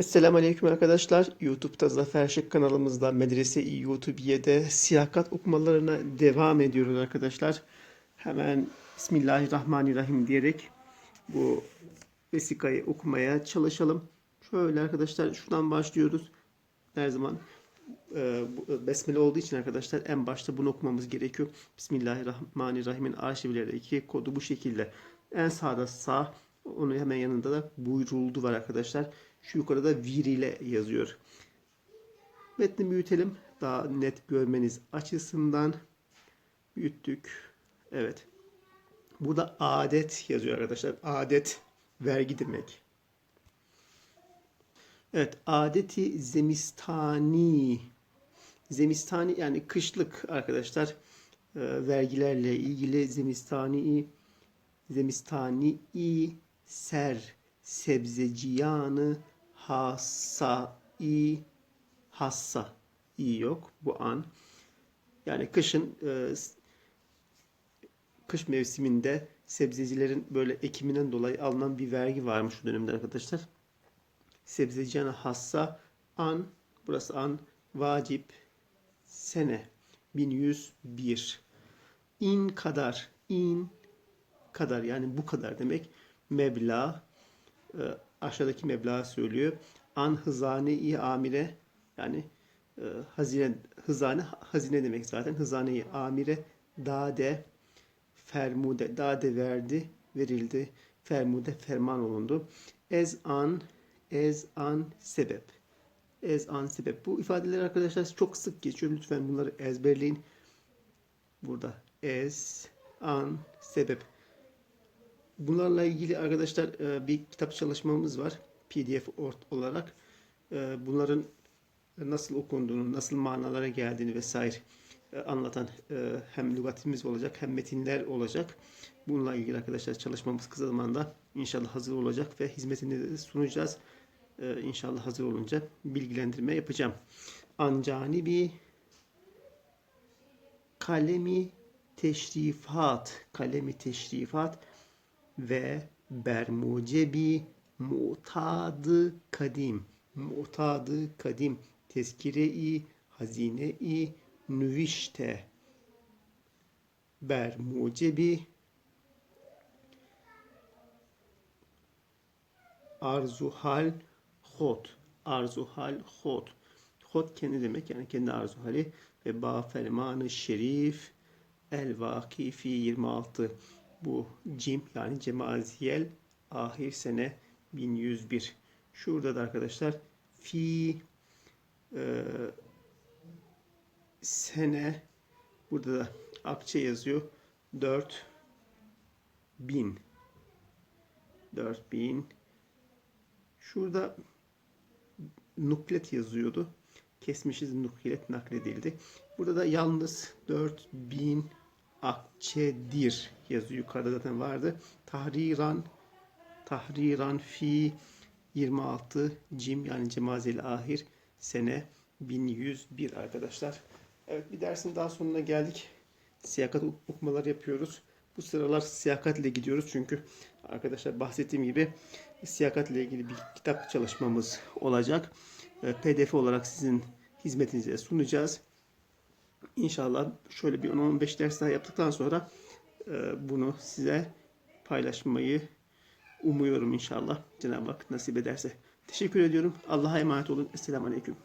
Esselamu Aleyküm arkadaşlar. YouTube'da Zafer Şık kanalımızda Medrese-i YouTube'de siyakat okumalarına devam ediyoruz arkadaşlar. Hemen Bismillahirrahmanirrahim diyerek bu vesikayı okumaya çalışalım. Şöyle arkadaşlar şuradan başlıyoruz. Her zaman e, bu besmele olduğu için arkadaşlar en başta bunu okumamız gerekiyor. Bismillahirrahmanirrahim'in arşivlerdeki kodu bu şekilde. En sağda sağ, onun hemen yanında da buyuruldu var arkadaşlar. Şu yukarıda vir ile yazıyor. Metni büyütelim. Daha net görmeniz açısından büyüttük. Evet. Burada adet yazıyor arkadaşlar. Adet vergi demek. Evet, adeti zemistani. Zemistani yani kışlık arkadaşlar. Ee, vergilerle ilgili zemistani zemistani ser sebzeciyanı hasai hassa i yok bu an. Yani kışın e, kış mevsiminde sebzecilerin böyle ekiminden dolayı alınan bir vergi varmış şu dönemde arkadaşlar. Sebzeciyanı hassa an burası an vacip sene 1101 in kadar in kadar yani bu kadar demek meblağ e, aşağıdaki meblağı söylüyor. An hızane-i amire yani e, hazine hızane hazine demek zaten. Hızane-i amire dade fermude dade verdi verildi fermude ferman olundu. Ez an ez an sebep ez an sebep. Bu ifadeler arkadaşlar çok sık geçiyor. Lütfen bunları ezberleyin. Burada ez an sebep. Bunlarla ilgili arkadaşlar e, bir kitap çalışmamız var. PDF olarak. E, bunların nasıl okunduğunu, nasıl manalara geldiğini vesaire e, anlatan hem lügatimiz olacak hem metinler olacak. Bununla ilgili arkadaşlar çalışmamız kısa zamanda inşallah hazır olacak ve hizmetini de sunacağız. İnşallah hazır olunca bilgilendirme yapacağım. Ancani bir kalemi teşrifat, kalemi teşrifat ve bermucebi mutadı kadim. Mutadı kadim. Tezkire-i hazine-i nüvişte. Bermucebi arzuhal hot. Arzuhal hot. Hot kendi demek yani kendi arzuhali ve ba fermanı şerif el vakifi 26 bu cim yani cemaziyel ahir sene 1101. Şurada da arkadaşlar fi e, sene burada da akçe yazıyor. 4 bin 4000 şurada nuklet yazıyordu. Kesmişiz nuklet nakledildi. Burada da yalnız 4000 akçedir yazıyor yukarıda zaten vardı. Tahriran Tahriran fi 26 cim yani cemazeli ahir sene 1101 arkadaşlar. Evet bir dersin daha sonuna geldik. Siyakat okumalar yapıyoruz. Bu sıralar siyakat ile gidiyoruz çünkü arkadaşlar bahsettiğim gibi siyakat ile ilgili bir kitap çalışmamız olacak. PDF olarak sizin hizmetinize sunacağız. İnşallah şöyle bir 10-15 ders daha yaptıktan sonra e, bunu size paylaşmayı umuyorum inşallah. Cenab-ı Hak nasip ederse. Teşekkür ediyorum. Allah'a emanet olun. Esselamu Aleyküm.